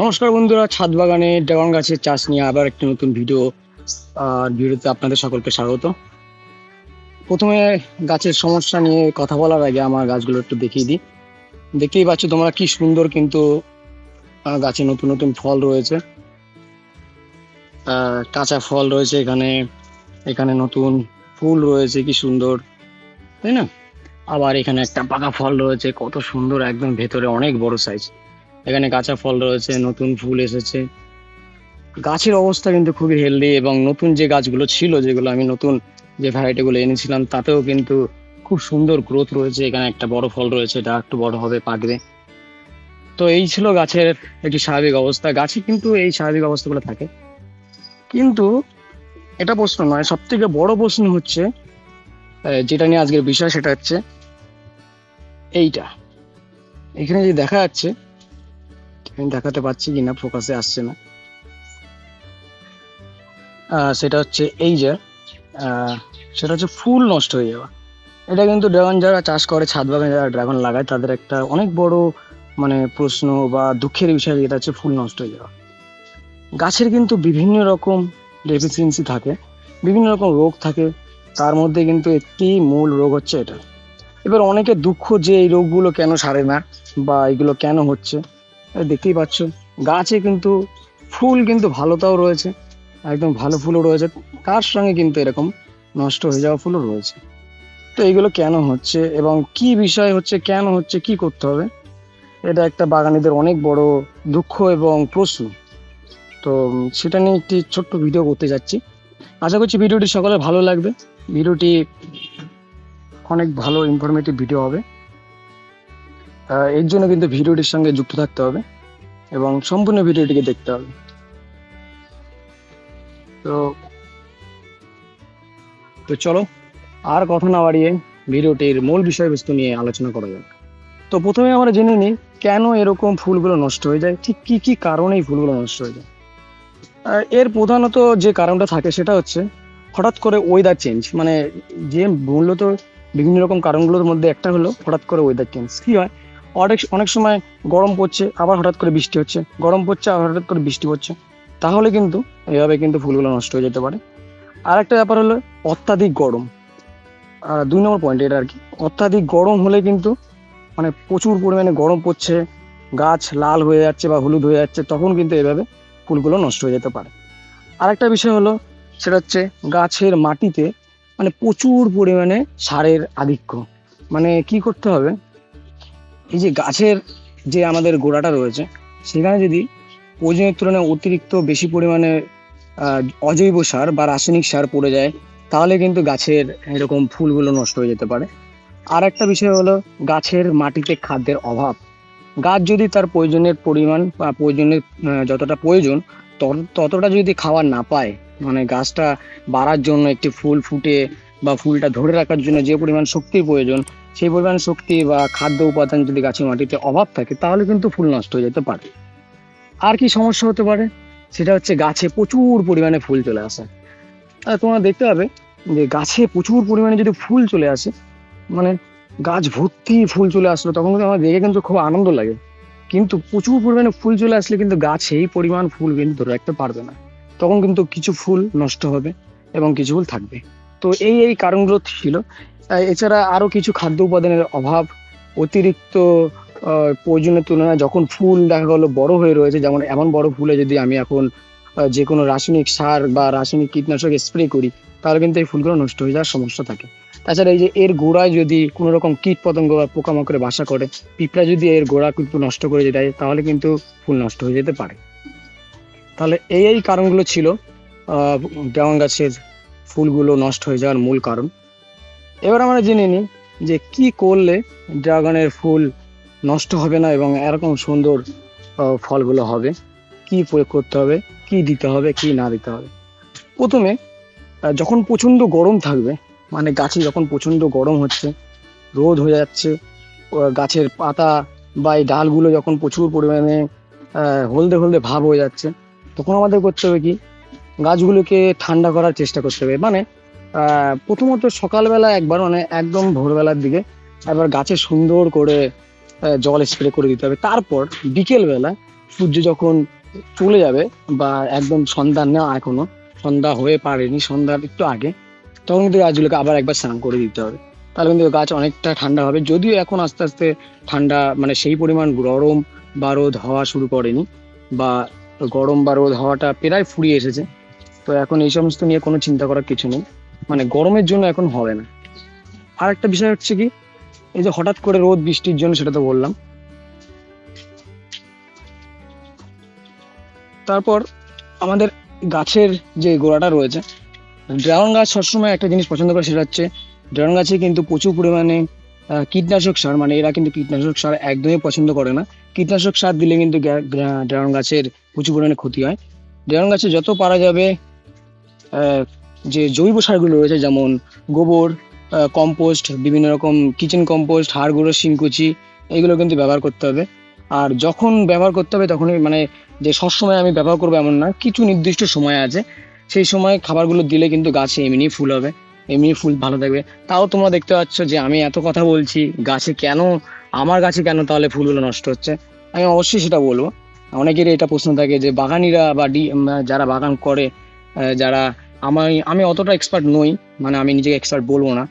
নমস্কার বন্ধুরা, ছাদ বাগানে ড্রাগন গাছের চাষ নিয়ে আবার একটি নতুন ভিডিও, আর ভিডিওতে আপনাদের সকলকে স্বাগত। প্রথমে গাছের সমস্যা নিয়ে কথা বলার আগে আমার গাছগুলো একটু দেখিয়ে দিই। দেখতেই পাচ্ছ তোমরা কি সুন্দর কিন্তু গাছে নতুন নতুন ফল রয়েছে। কাঁচা ফল রয়েছে এখানে এখানে নতুন ফুল রয়েছে, কি সুন্দর, তাই না? আবার এখানে একটা পাকা ফল রয়েছে, কত সুন্দর, একদম ভেতরে অনেক বড় সাইজ এখানে কাঁচা ফল রয়েছে, নতুন ফুল এসেছে। গাছের অবস্থা কিন্তু খুবই হেলদি এবং নতুন যে গাছগুলো ছিল, যেগুলো আমি নতুন যে ভ্যারাইটিগুলো এনেছিলাম, তাতেও কিন্তু খুব সুন্দর গ্রোথ রয়েছে। এখানে একটা বড় ফল রয়েছে, এটা একটু বড় হবে পাকবে। তো এই ছিল গাছের একটি স্বাভাবিক অবস্থা। গাছে কিন্তু এই স্বাভাবিক অবস্থাগুলো থাকে। কিন্তু এটা প্রশ্ন নয় সব থেকে বড় প্রশ্ন হচ্ছে যেটা নিয়ে আজকের বিষয় সেটা হচ্ছে, এইটা। এখানে যে দেখা যাচ্ছে আমি দেখাতে পারছি কিনা ফোকাসে আসছে না। সেটা হচ্ছে এই যে সেটা হচ্ছে ফুল নষ্ট হয়ে যাওয়া। এটা কিন্তু ড্রাগন যারা চাষ করে, ছাদ বাগানে যারা ড্রাগন লাগায়, তাদের একটা অনেক বড় মানে প্রশ্ন বা দুঃখের বিষয় যেটা হচ্ছে ফুল নষ্ট হয়ে যাওয়া। গাছের কিন্তু বিভিন্ন রকম ডেফিসিয়েন্সি থাকে, বিভিন্ন রকম রোগ থাকে, তার মধ্যে কিন্তু একটি মূল রোগ হচ্ছে এটা। এবার অনেকে দুঃখ যে এই রোগগুলো কেন সারে না বা এগুলো কেন হচ্ছে দেখতেই পাচ্ছ, গাছে কিন্তু ফুল কিন্তু ভালোটাও রয়েছে, একদম ভালো ফুলও রয়েছে, তার সঙ্গে কিন্তু এরকম নষ্ট হয়ে যাওয়া ফুলও রয়েছে। তো এইগুলো কেন হচ্ছে এবং কি বিষয় হচ্ছে, কেন হচ্ছে, কি করতে হবে, এটা একটা বাগানিদের অনেক বড় দুঃখ এবং প্রশ্ন। তো সেটা নিয়ে একটি ছোট্ট ভিডিও করতে যাচ্ছি। আশা করছি ভিডিওটি সকলে ভালো লাগবে। ভিডিওটি অনেক ভালো ইনফরমেটিভ ভিডিও হবে। এর জন্য কিন্তু ভিডিওটির সঙ্গে যুক্ত থাকতে হবে এবং সম্পূর্ণ ভিডিওটিকে দেখতে হবে। তো তো চলো, আর কথা না বাড়িয়ে ভিডিওটির মূল বিষয়বস্তু নিয়ে আলোচনা করা যাক। তো প্রথমে আমরা জেনে নিই, কেন এরকম ফুলগুলো নষ্ট হয়ে যায়? ঠিক কি কি কারণে ফুলগুলো নষ্ট হয়ে যায়? এর প্রধানত যে কারণটা থাকে সেটা হচ্ছে, হঠাৎ করে ওয়েদার চেঞ্জ মানে যে মূলত বিভিন্ন রকম কারণগুলোর মধ্যে একটা হলো হঠাৎ করে ওয়েদার চেঞ্জ কি হয়? অনেক অনেক সময় গরম পড়ছে, আবার হঠাৎ করে বৃষ্টি হচ্ছে। গরম পড়ছে, আবার হঠাৎ করে বৃষ্টি পড়ছে। তাহলে কিন্তু এভাবে কিন্তু ফুলগুলো নষ্ট হয়ে যেতে পারে। আর একটা ব্যাপার হলো অত্যাধিক গরম। আর দুই নম্বর পয়েন্ট এটা আর কি। অত্যাধিক গরম হলে কিন্তু মানে প্রচুর পরিমাণে গরম পড়ছে, গাছ লাল হয়ে যাচ্ছে বা হলুদ হয়ে যাচ্ছে, তখন কিন্তু এভাবে ফুলগুলো নষ্ট হয়ে যেতে পারে। আরেকটা বিষয় হলো সেটা হচ্ছে গাছের মাটিতে মানে প্রচুর পরিমাণে সারের আধিক্য। মানে কি করতে হবে? এই যে গাছের যে আমাদের গোড়াটা রয়েছে, সেখানে যদি প্রয়োজনের তুলনায় অতিরিক্ত বেশি পরিমাণে অজৈব সার বা রাসায়নিক সার পড়ে যায়, তাহলে কিন্তু গাছের এরকম ফুলগুলো নষ্ট হয়ে যেতে পারে। আর একটা বিষয় হলো গাছের মাটিতে খাদ্যের অভাব। গাছ যদি তার প্রয়োজনের পরিমাণ বা প্রয়োজনের যতটা প্রয়োজন, তত- ততটা যদি খাবার না পায় মানে গাছটা বাড়ার জন্য একটি ফুল ফুটে বা ফুলটা ধরে রাখার জন্য যে পরিমাণ শক্তির প্রয়োজন সেই পরিমাণ শক্তি বা খাদ্য উপাদান যদি গাছের মাটিতে অভাব থাকে, তাহলে কিন্তু ফুল নষ্ট হয়ে যেতে পারে। আর কি সমস্যা হতে পারে? সেটা হচ্ছে গাছে প্রচুর পরিমাণে ফুল চলে আসে। আর তোমরা দেখতে পাবে যে গাছে প্রচুর পরিমাণে যদি ফুল চলে আসে মানে গাছ ভর্তি ফুল চলে আসলো, তখন কিন্তু আমার দেখে কিন্তু খুব আনন্দ লাগে। কিন্তু প্রচুর পরিমাণে ফুল চলে আসলে কিন্তু গাছ সেই পরিমাণ ফুল কিন্তু ধরে রাখতে পারবে না। তখন কিন্তু কিছু ফুল নষ্ট হবে এবং কিছু ফুল থাকবে। তো এই এই কারণগুলো ছিল। এছাড়া আরও কিছু খাদ্য উপাদানের অভাব, অতিরিক্ত প্রয়োজনের তুলনায় যখন ফুল দেখা গেলো বড় হয়ে রয়েছে, যেমন এমন বড় ফুলে যদি আমি এখন যে কোনো রাসায়নিক সার বা রাসায়নিক কীটনাশক স্প্রে করি, তাহলে কিন্তু এই ফুলগুলো নষ্ট হয়ে যাওয়ার সমস্যা থাকে। তাছাড়া এই যে এর গোড়ায় যদি কোনো রকম কীট পতঙ্গ বা পোকামাকড়ে বাসা করে, পিঁপড়া যদি এর গোড়া কিন্তু নষ্ট করে দেয়, তাহলে কিন্তু ফুল নষ্ট হয়ে যেতে পারে। তাহলে এই এই কারণগুলো ছিল ড্রাগন গাছের ফুলগুলো নষ্ট হয়ে যাওয়ার মূল কারণ। এবার আমরা জেনে নিই যে কি করলে ড্রাগনের ফুল নষ্ট হবে না এবং এরকম সুন্দর ফলগুলো হবে। কি প্রয়োগ করতে হবে, কি দিতে হবে, কি না দিতে হবে। প্রথমে যখন প্রচণ্ড গরম থাকবে মানে গাছে যখন প্রচণ্ড গরম হচ্ছে, রোদ হয়ে যাচ্ছে গাছের পাতা বা এই ডালগুলো যখন প্রচুর পরিমাণে হলদে হলদে ভাব হয়ে যাচ্ছে, তখন আমাদের করতে হবে কি? গাছগুলোকে ঠান্ডা করার চেষ্টা করতে হবে। মানে প্রথমত সকালবেলা একবার মানে একদম ভোরবেলার দিকে একবার গাছে সুন্দর করে জল স্প্রে করে দিতে হবে। তারপর বিকেলবেলা সূর্য যখন চলে যাবে বা একদম সন্ধ্যা না এখনও, সন্ধ্যা হয়ে পারেনি সন্ধ্যার একটু আগে, তখন কিন্তু গাছগুলোকে আবার একবার স্নান করে দিতে হবে। তাহলে কিন্তু গাছ অনেকটা ঠান্ডা হবে। যদিও এখন আস্তে আস্তে ঠান্ডা মানে সেই পরিমাণ গরম বা রোদ হওয়া শুরু করেনি বা গরম বা রোদ হওয়াটা প্রায় ফুরিয়ে এসেছে। তো এখন এই সমস্ত নিয়ে কোনো চিন্তা করার কিছু নেই। মানে গরমের জন্য এখন হবে না। আর একটা বিষয় হচ্ছে কি, এই যে হঠাৎ করে রোদ, বৃষ্টির জন্য সেটা তো বললাম। তারপর আমাদের গাছের যে গোড়াটা রয়েছে, ড্রাগন গাছ সবসময় একটা জিনিস পছন্দ করে, সেটা হচ্ছে ড্রাগন গাছে কিন্তু প্রচুর পরিমাণে কীটনাশক সার মানে এরা কিন্তু কীটনাশক সার একদমই পছন্দ করে না। কীটনাশক সার দিলে কিন্তু ড্রাগন গাছের প্রচুর পরিমাণে ক্ষতি হয়। ড্রাগন গাছে যত পারা যাবে যে জৈব সারগুলো রয়েছে, যেমন গোবর কম্পোস্ট বিভিন্ন রকম কিচেন কম্পোস্ট হাড় গুঁড়ো শিংকুচি, এগুলো কিন্তু ব্যবহার করতে হবে। আর যখন ব্যবহার করতে হবে, তখনই মানে যে সবসময় আমি ব্যবহার করব এমন না, কিছু নির্দিষ্ট সময় আছে, সেই সময় খাবারগুলো দিলে কিন্তু গাছে এমনি ফুল হবে, এমনি ফুল ভালো থাকবে। তাও তোমরা দেখতে পাচ্ছ যে আমি এত কথা বলছি, গাছে কেন, আমার গাছে কেন তাহলে ফুলগুলো নষ্ট হচ্ছে? আমি অবশ্যই সেটা বলব। অনেকেরই এটা প্রশ্ন থাকে যে বাগানিরা বা ডি যারা বাগান করে যারা আমি আমি অতটা এক্সপার্ট নই মানে আমি নিজেকে এক্সপার্ট বলব না।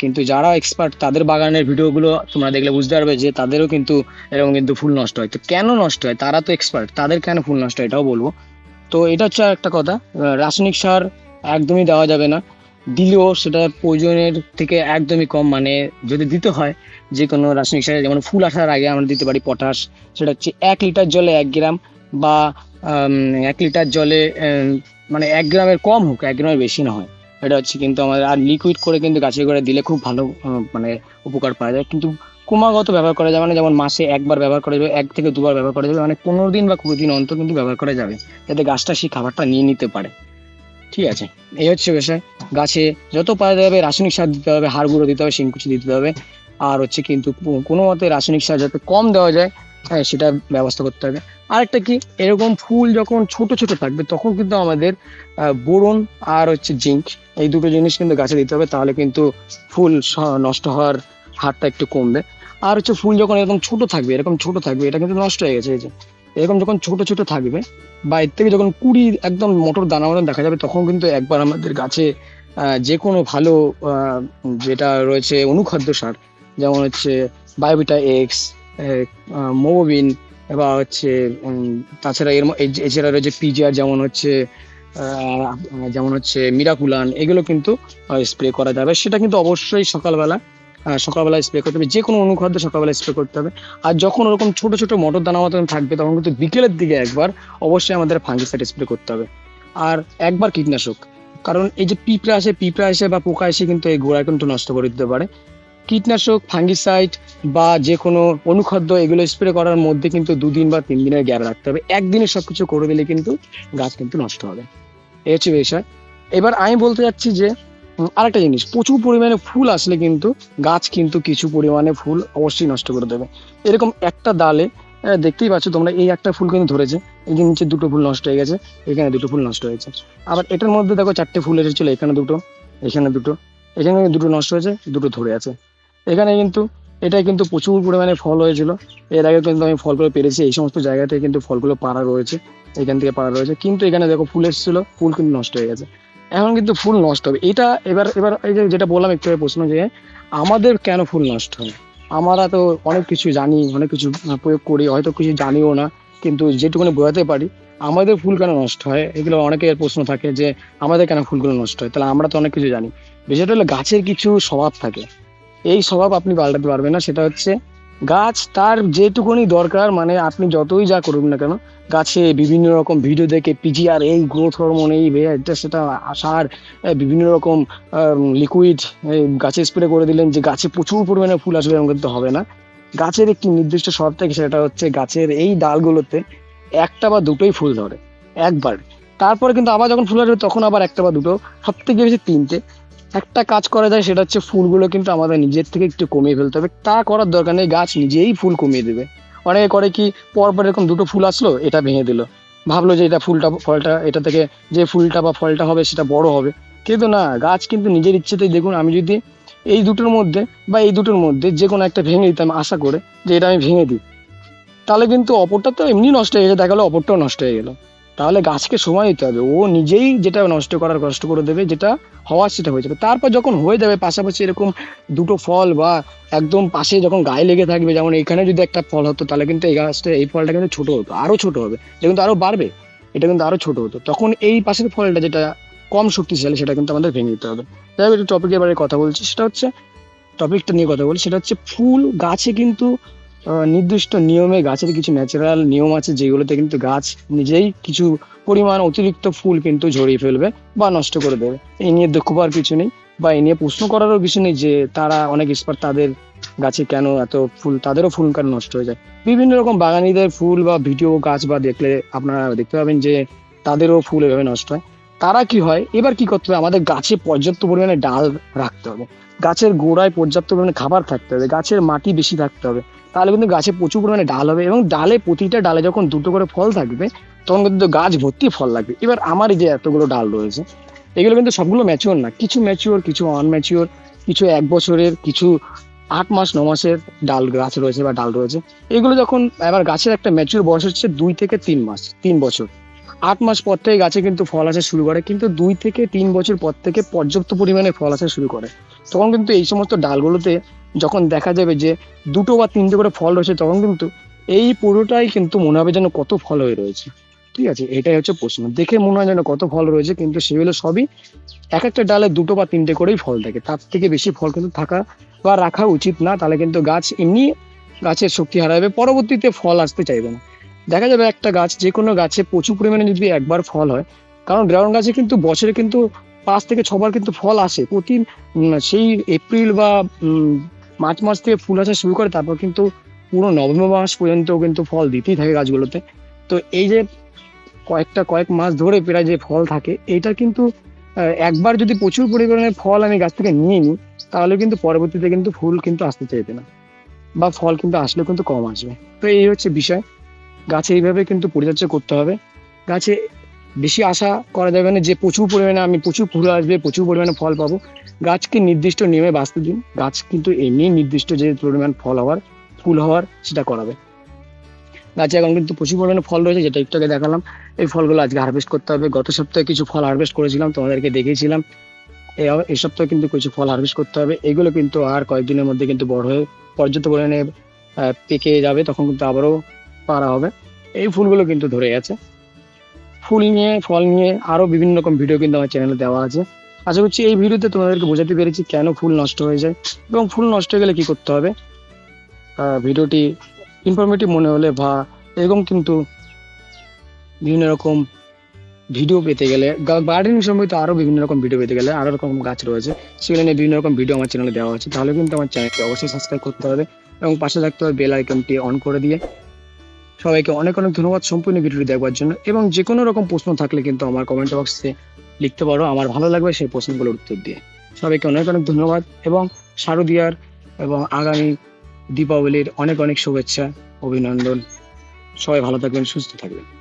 কিন্তু যারা এক্সপার্ট তাদের বাগানের ভিডিওগুলো তোমরা দেখলে বুঝতে পারবে যে তাদেরও কিন্তু এরকম কিন্তু ফুল নষ্ট হয়। তো কেন নষ্ট হয়? তারা তো এক্সপার্ট তাদের কেন ফুল নষ্ট হয় এটাও বলব। তো এটা হচ্ছে একটা কথা রাসায়নিক সার একদমই দেওয়া যাবে না। দিলেও সেটা প্রয়োজনের থেকে একদমই কম মানে যদি দিতে হয় যে কোনো রাসায়নিক সার, যেমন ফুল আসার আগে আমরা দিতে পারি পটাশ, সেটা হচ্ছে এক লিটার জলে এক গ্রাম বা এক লিটার জলে মানে এক গ্রামের কম হোক, এক গ্রামের বেশি না হয়। এটা হচ্ছে কিন্তু আমাদের, আর লিকুইড করে কিন্তু গাছে করে দিলে খুব ভালো মানে উপকার পাওয়া যায়। কিন্তু ক্রমাগত ব্যবহার করা যাবে না, যেমন মাসে একবার ব্যবহার করা যাবে, এক থেকে দুবার ব্যবহার করা যাবে মানে পনেরো দিন বা কুড়ি দিন অন্তর কিন্তু ব্যবহার করা যাবে, যাতে গাছটা সেই খাবারটা নিয়ে নিতে পারে। ঠিক আছে? এই হচ্ছে বিষয়। গাছে যত পাওয়া যাবে রাসায়নিক সার দিতে হবে, হাড় গুঁড়ো দিতে হবে, শিংকুচি দিতে হবে, আর হচ্ছে কিন্তু কোনো মতে রাসায়নিক সার যাতে কম দেওয়া যায় হ্যাঁ সেটা ব্যবস্থা করতে হবে। আরেকটা কি? এরকম ফুল যখন ছোট ছোট থাকবে, তখন কিন্তু আমাদের বোরন আর হচ্ছে জিঙ্ক, এই দুটো জিনিস কিন্তু গাছে দিতে হবে, তাহলে কিন্তু ফুল নষ্ট হওয়ার হারটা একটু কমবে। আর হচ্ছে ফুল যখন এরকম ছোট থাকবে, এরকম ছোট থাকবে, এটা কিন্তু নষ্ট হয়ে গেছে, এই যে। এরকম যখন ছোট ছোট থাকবে, বা এর থেকে যখন কুড়ি একদম মোটর দানা মতন দেখা যাবে, তখন কিন্তু একবার আমাদের গাছে যে কোনো ভালো যেটা রয়েছে অনুখাদ্য সার, যেমন হচ্ছে বায়োভিটা এক্স মোবিন বা হচ্ছে তাছাড়া এর এছাড়া রয়েছে পিজিআর যেমন হচ্ছে যেমন হচ্ছে মিরাকুলান এগুলো কিন্তু স্প্রে করা যাবে। সেটা কিন্তু অবশ্যই সকালবেলা সকালবেলা স্প্রে করতে হবে। যে কোনো অনুখাদ্য সকালবেলা স্প্রে করতে হবে। আর যখন ওরকম ছোট ছোট মটর দানা মতন থাকবে, তখন কিন্তু বিকেলের দিকে একবার অবশ্যই আমাদের ফাঙ্গিসাইড স্প্রে করতে হবে। আর একবার কীটনাশক। কারণ এই যে পিঁপড়া আসে, পিঁপড়া এসে বা পোকা এসে কিন্তু এই গোড়া কিন্তু নষ্ট করে দিতে পারে। কীটনাশক, ফাঙ্গিসাইড বা যে কোনো অনুখাদ্য এগুলো স্প্রে করার মধ্যে কিন্তু দুদিন বা তিন দিনের গ্যাপ রাখতে হবে। একদিনে সবকিছু করে দিলে কিন্তু গাছ কিন্তু নষ্ট হবে। এই হচ্ছে বিষয়। এবার আমি বলতে যাচ্ছি যে আরেকটা জিনিস, প্রচুর পরিমাণে ফুল আসলে কিন্তু গাছ কিন্তু কিছু পরিমাণে ফুল অবশ্যই নষ্ট করে দেবে। এরকম একটা ডালে দেখতেই পাচ্ছ তোমরা এই একটা ফুল কিন্তু ধরেছে। এই যে নিচে দুটো ফুল নষ্ট হয়ে গেছে, এখানে দুটো ফুল নষ্ট হয়েছে। আবার এটার মধ্যে দেখো চারটে ফুল এসেছিল, এখানে দুটো এখানে দুটো এখানে দুটো নষ্ট হয়েছে, দুটো ধরে আছে। এখানে কিন্তু এটা কিন্তু প্রচুর পরিমাণে ফল হয়েছিল। এর আগে কিন্তু আমি ফলগুলো পেরেছি, এই সমস্ত জায়গা থেকে কিন্তু ফলগুলো পাড়া রয়েছে, এখান থেকে পাড়া রয়েছে। কিন্তু এখানে দেখো ফুল এসেছিল, ফুল কিন্তু নষ্ট হয়ে গেছে। এখন কিন্তু ফুল নষ্ট হবে। এটা এবার এবার এই যে যেটা বললাম একটু প্রশ্ন যে, আমাদের কেন ফুল নষ্ট হয়? আমরা তো অনেক কিছু জানি, অনেক কিছু প্রয়োগ করি, হয়তো কিছু জানিও না, কিন্তু যেটুকুনি বোঝাতে পারি, আমাদের ফুল কেন নষ্ট হয়? এগুলো অনেকের প্রশ্ন থাকে যে, আমাদের কেন ফুলগুলো নষ্ট হয়? তাহলে আমরা তো অনেক কিছু জানি। বিষয়টা হলো গাছের কিছু স্বভাব থাকে। এই স্বভাব আপনি পাল্টাতে পারবেন না। সেটা হচ্ছে গাছ তার যেটুকুনি দরকার মানে আপনি যতই যা করুন না কেন গাছে বিভিন্ন রকম ভিডিও দেখে পিজিআর এই গ্রোথ হরমোন এই এটা সেটা সার এ, বিভিন্ন রকম লিকুইড গাছে স্প্রে করে দিলেন যে গাছে প্রচুর পরিমাণে ফুল আসবে এরকম কিন্তু হবে না। গাছের একটি নির্দিষ্ট শর্ত থাকে সেটা হচ্ছে গাছের এই ডালগুলোতে একটা বা দুটোই ফুল ধরে একবার। তারপরে কিন্তু আবার যখন ফুল আসবে তখন আবার একটা বা দুটো সব থেকে বেশি তিনটে। একটা কাজ করা যায়, সেটা হচ্ছে ফুলগুলো কিন্তু আমাদের নিজের থেকে একটু কমিয়ে ফেলতে হবে। তা করার দরকার নেই, গাছ নিজেই ফুল কমিয়ে দেবে। অনেকে করে কি, পরপর এরকম দুটো ফুল আসলো, এটা ভেঙে দিল। ভাবলো যে এটা ফুলটা, ফলটা, এটা থেকে যে ফুলটা বা ফলটা হবে, সেটা বড় হবে। কিন্তু না, গাছ কিন্তু নিজের ইচ্ছেতেই দেখুন, আমি যদি এই দুটোর মধ্যে বা এই দুটোর মধ্যে যে কোনো একটা ভেঙে দিতাম, আশা করে যে এটা আমি ভেঙে দিই, তাহলে কিন্তু অপরটা তো এমনি নষ্ট হয়ে গেছে, দেখা গেলো অপরটাও নষ্ট হয়ে গেল। তাহলে গাছকে সময় দিতে হবে। ও নিজেই যেটা নষ্ট করার, কষ্ট করে দেবে, যেটা হওয়ার সেটা হয়ে যাবে। তারপর যখন হয়ে যাবে, পাশাপাশি এরকম দুটো ফল বা একদম পাশে যখন গায়ে লেগে থাকবে, যেমন এখানে যদি একটা ফল হতো, তাহলে কিন্তু এই গাছটা, এই ফলটা কিন্তু ছোট হতো, আরও ছোট হবে। এটা কিন্তু আরও বাড়বে, এটা কিন্তু আরও ছোট হতো। তখন এই পাশের ফলটা যেটা কম শক্তিশালী, সেটা কিন্তু আমাদের ভেঙে দিতে হবে। যাই হোক, একটু টপিকের এবারে কথা বলছি, সেটা হচ্ছে টপিকটা নিয়ে কথা বলি, সেটা হচ্ছে ফুল গাছে কিন্তু নির্দিষ্ট নিয়মে গাছের কিছু ন্যাচারাল নিয়ম আছে, যেগুলোতে কিন্তু গাছ নিজেই কিছু পরিমাণ অতিরিক্ত ফুল কিন্তু ঝরিয়ে ফেলবে বা নষ্ট করে দেবে। এই নিয়ে দুঃখ পাওয়ার কিছু নেই বা এই নিয়ে প্রশ্ন করারও কিছু নেই যে তারা অনেক এক্সপার্ট তাদের গাছে কেন এত ফুল, তাদেরও ফুল কেন নষ্ট হয়ে যায়। বিভিন্ন রকম বাগানিদের ফুল বা ভিডিও গাছ বা দেখলে আপনারা দেখতে পাবেন যে তাদেরও ফুল এভাবে নষ্ট হয়। তারা কি হয়? এবার কি করতে হবে? আমাদের গাছে পর্যাপ্ত পরিমাণে ডাল রাখতে হবে। গাছের গোড়ায় পর্যাপ্ত পরিমাণে খাবার থাকতে হবে। গাছের মাটি বেশি থাকতে হবে। তাহলে কিন্তু গাছে প্রচুর পরিমাণে ডাল হবে এবং ডালে প্রতিটা ডালে যখন দুটো করে ফল থাকবে, তখন কিন্তু গাছ ভর্তি ফল লাগবে। এবার আমার যে এতগুলো ডাল রয়েছে, এগুলো কিন্তু সবগুলো ম্যাচিওর না। কিছু ম্যাচিওর কিছু আনম্যাচিওর কিছু এক বছরের, কিছু আট মাস, ন মাসের ডাল গাছ রয়েছে বা ডাল রয়েছে। এগুলো যখন, এবার গাছের একটা ম্যাচিওর বয়স হচ্ছে দুই থেকে তিন মাস, তিন বছর। আট মাস পর থেকে গাছে কিন্তু ফল আসা শুরু করে, কিন্তু দুই থেকে তিন বছর পর থেকে পর্যাপ্ত পরিমাণে ফল আসা শুরু করে। তখন কিন্তু এই সমস্ত ডালগুলোতে যখন দেখা যাবে যে দুটো বা তিনটে করে ফল রয়েছে, তখন কিন্তু এই পুরোটাই কিন্তু মনে হবে যেন কত ফল হয়ে রয়েছে। ঠিক আছে? এটাই হচ্ছে প্রশ্ন। দেখে মনে হয় যেন কত ফল রয়েছে, কিন্তু সেগুলো সবই এক একটা ডালে দুটো বা তিনটে করেই ফল থাকে। তার থেকে বেশি ফল কিন্তু থাকা বা রাখা উচিত না। তাহলে কিন্তু গাছ এমনি গাছের শক্তি হারাবে, পরবর্তীতে ফল আসতে চাইবে না। দেখা যাবে একটা গাছ যে কোনো গাছে প্রচুর পরিমাণে যদি একবার ফল হয়, কারণ ড্রাগন গাছে কিন্তু বছরে কিন্তু পাঁচ থেকে ছবার কিন্তু ফল আসে। প্রতি সেই এপ্রিল বা মার্চ মাস থেকে ফুল আসা শুরু করে, তারপর কিন্তু পুরো নভেম্বর মাস পর্যন্ত কিন্তু ফল দিতেই থাকে গাছগুলোতে। তো এই যে কয়েকটা, কয়েক মাস ধরে প্রায় যে ফল থাকে এটা কিন্তু একবার যদি প্রচুর পরিমাণে ফল আমি গাছ থেকে নিয়ে নিই, তাহলে কিন্তু পরবর্তীতে কিন্তু ফুল কিন্তু আসতে চাইবে না, বা ফল কিন্তু আসলেও কিন্তু কম আসবে। তো এই হচ্ছে বিষয়। গাছে এইভাবে কিন্তু পরিচর্যা করতে হবে। গাছে বেশি আশা করা যাবে না যে প্রচুর পরিমাণে আমি প্রচুর ফুল আসবে, প্রচুর পরিমাণে ফল পাবো। গাছকে নির্দিষ্ট নিয়মে বাঁচতে দিন। গাছ কিন্তু এমনি নির্দিষ্ট যে পরিমাণ ফল হওয়ার, ফুল হওয়ার সেটা করাবে। গাছে এখন কিন্তু প্রচুর পরিমাণে ফল রয়েছে, যেটা একটু আগে দেখালাম। এই ফলগুলো আজকে হারভেস্ট করতে হবে। গত সপ্তাহে কিছু ফল হারভেস্ট করেছিলাম, তোমাদেরকে দেখিয়েছিলাম। এই এই সপ্তাহে কিন্তু কিছু ফল হারভেস্ট করতে হবে। এগুলো কিন্তু আর কয়েকদিনের মধ্যে কিন্তু বড় হয়ে পর্যাপ্ত পরিমাণে পেকে যাবে। তখন কিন্তু আবারও পারা হবে। এই ফুলগুলো কিন্তু ধরে গেছে। ফুল নিয়ে, ফল নিয়ে আরও বিভিন্ন রকম ভিডিও কিন্তু আমার চ্যানেলে দেওয়া আছে। আশা করছি এই ভিডিওতে তোমাদেরকে বোঝাতে পেরেছি কেন ফুল নষ্ট হয়ে যায় এবং ফুল নষ্ট হয়ে গেলে কি করতে হবে। ভিডিওটি ইনফরমেটিভ মনে হলে বা এরকম কিন্তু বিভিন্ন রকম ভিডিও পেতে গেলে গার্ডেনিং সম্পর্কিত আরও বিভিন্ন রকম ভিডিও পেতে গেলে আরও রকম গাছ রয়েছে। সেগুলো নিয়ে বিভিন্ন রকম ভিডিও আমার চ্যানেলে দেওয়া আছে। তাহলে কিন্তু আমার চ্যানেলকে অবশ্যই সাবস্ক্রাইব করতে হবে এবং পাশে থাকতে হবে বেল আইকনটি অন করে দিয়ে। সবাইকে অনেক অনেক ধন্যবাদ সম্পূর্ণ ভিডিওটি দেখবার জন্য। এবং যে কোনো রকম প্রশ্ন থাকলে কিন্তু আমার কমেন্ট বক্সে লিখতে পারো। আমার ভালো লাগবে সেই প্রশ্নগুলোর উত্তর দিয়ে। সবাইকে অনেক অনেক ধন্যবাদ এবং শারদিয়ার এবং আগামী দীপাবলির অনেক অনেক শুভেচ্ছা, অভিনন্দন। সবাই ভালো থাকবেন, সুস্থ থাকবেন।